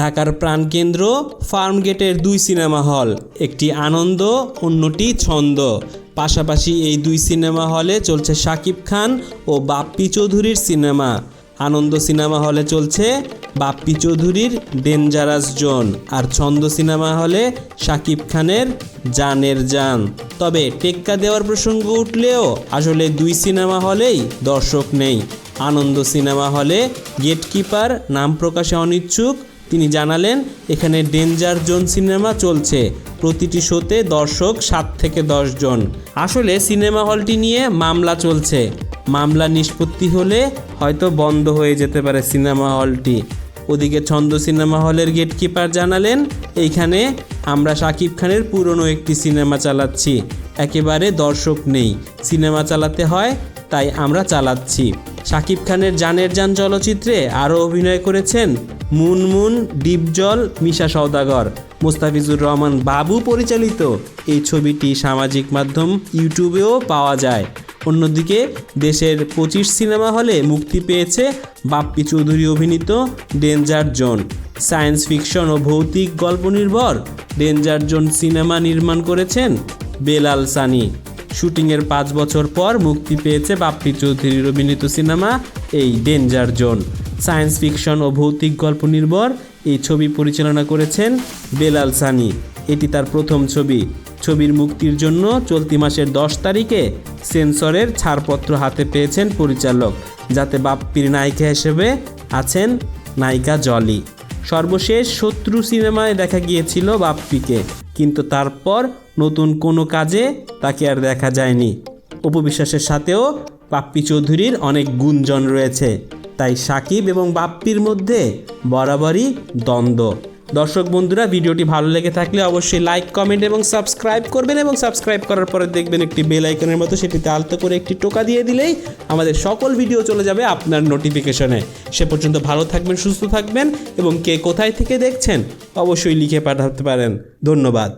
ঢাকার প্রাণকেন্দ্র ফার্মগেটের দুই সিনেমা হল, একটি আনন্দ, অন্যটি ছন্দ। পাশাপাশি এই দুই সিনেমা হলে চলছে শাকিব খান ও বাপ্পি চৌধুরীর সিনেমা। আনন্দ সিনেমা হলে চলছে বাপ্পি চৌধুরীর ডেঞ্জারাস জোন আর ছন্দ সিনেমা হলে শাকিব খানের জানের জান। তবে টেক্কা দেওয়ার প্রসঙ্গ উঠলেও আসলে দুই সিনেমা হলেই দর্শক নেই। আনন্দ সিনেমা হলে গেটকিপার নাম প্রকাশে অনিচ্ছুক তিনি জানালেন, এখানে ডেঞ্জার জোন সিনেমা চলছে। প্রতিটি শোতে দর্শক সাত থেকে দশ জন। আসলে সিনেমা হলটি নিয়ে মামলা চলছে। মামলা নিষ্পত্তি হলে হয়তো বন্ধ হয়ে যেতে পারে সিনেমা হলটি। ওদিকে ছন্দ সিনেমা হলের গেটকিপার জানালেন, এইখানে আমরা শাকিব খানের পুরনো একটি সিনেমা চালাচ্ছি। একেবারে দর্শক নেই। সিনেমা চালাতে হয়, তাই আমরা চালাচ্ছি। শাকিব খানের জানের যান চলচ্চিত্রে আরও অভিনয় করেছেন মুনমুন, ডিপজল, মিশা সওদাগর। মোস্তাফিজুর রহমান বাবু পরিচালিত এই ছবিটি সামাজিক মাধ্যম ইউটিউবেও পাওয়া যায়। অন্যদিকে দেশের পঁচিশ সিনেমা হলে মুক্তি পেয়েছে বাপ্পি চৌধুরী অভিনীত ডেঞ্জার জোন। সায়েন্স ফিকশন ও ভৌতিক গল্প নির্ভর ডেঞ্জার জোন সিনেমা নির্মাণ করেছেন বেলাল সানি। শুটিংয়ের পাঁচ বছর পর মুক্তি পেয়েছে বাপ্পি চৌধুরীর অভিনীত সিনেমা এই ডেঞ্জার জোন। সায়েন্স ফিকশন ও ভৌতিক গল্প নির্ভর এই ছবি পরিচালনা করেছেন বেলাল সানি। এটি তার প্রথম ছবি। ছবির মুক্তির জন্য চলতি মাসের দশ তারিখে সেন্সরের ছাড়পত্র হাতে পেয়েছেন পরিচালক, যাতে বাপ্পির নায়িকা হিসেবে আছেন নায়িকা জলি। সর্বশেষ শত্রু সিনেমায় দেখা গিয়েছিল বাপ্পিকে, কিন্তু তারপর নতুন কোনো কাজে তাকে আর দেখা যায়নি। উপবিশ্বাসের সাথেও বাপ্পি চৌধুরীর অনেক গুঞ্জন রয়েছে। তাই সাকিব এবং বাপ্পির মধ্যে বরাবরই দ্বন্দ্ব। দর্শক বন্ধুরা, ভিডিওটি ভালো লেগে থাকলে অবশ্যই লাইক কমেন্ট এবং সাবস্ক্রাইব করবেন এবং সাবস্ক্রাইব করার পরে দেখবেন একটি বেল আইকনের মতো সেটিতে আলতো করে একটি টোকা দিয়ে দিলেই আমাদের সকল ভিডিও চলে যাবে আপনার নোটিফিকেশনে সে পর্যন্ত ভালো থাকবেন, সুস্থ থাকবেন এবং কে কোথায় থেকে দেখছেন অবশ্যই লিখে পাঠাতে পারেন। ধন্যবাদ।